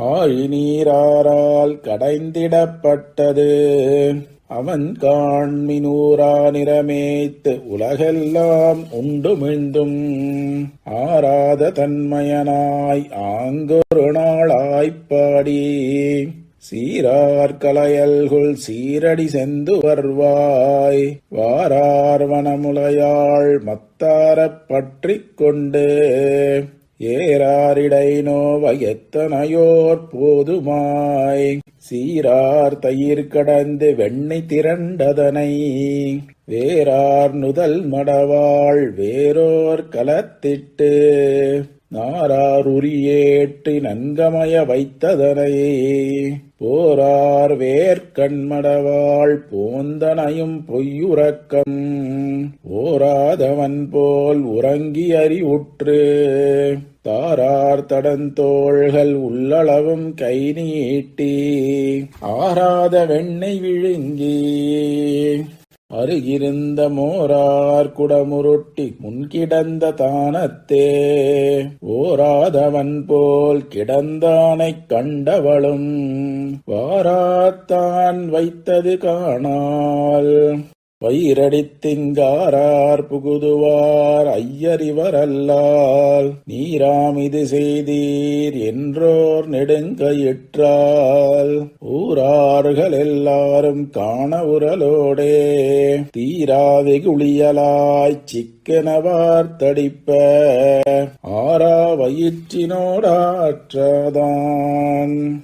ஆழிநீரால் கடைந்திடப்பட்டது. அவன் காண்மினூரா நிறமேத்து உலகெல்லாம் உண்டுமிழ்ந்தும். ஆராத தன்மயனாய் ஆங்கொரு நாளாய்ப்பாடி சீரார் கலையல்குள் சீரடி செந்து வருவாய். வாரார் வனமுலையாள் மத்தாரப் பற்றிக் கொண்டு. ஏராரிடை நோவயத்தனையோர் போதுமாய். சீரார் தயிர் கடந்து வெண்ணெய் திரண்டதனை. வேறார் நுதல் மடவாள் வேறோர் கலத்திட்டு. நாரார் உரியேற்றி நன்கமய வைத்ததனை போரார் வேர்க்கண்மடவாள் போந்தனையும் பொய்யுறக்கம். ஓராதவன் போல் உறங்கி அறிவுற்று. தாரார் தடந்தோள்கள் உள்ளளவும் கை நீட்டி. ஆராத வெண்ணை விழுங்கி. அருகிருந்த மோரார் குடமுருட்டி முன்கிடந்த தானத்தே. ஓராதவன் போல் கிடந்தானைக் கண்டவளும். வாராத்தான் வைத்தது காணால். பயிரடித்திங்காரார் புகுதுவார் ஐயறிவரல்லால். நீராம் இது செய்தீர் என்றோர் நெடுங்கையிற்றால். ஊரார்கள் எல்லாரும் காண உரலோடே. தீரா வெகுளியலாய்ச் சிக்கனவார் தடிப்ப. ஆரா வயிற்றினோடாற்றாதான்.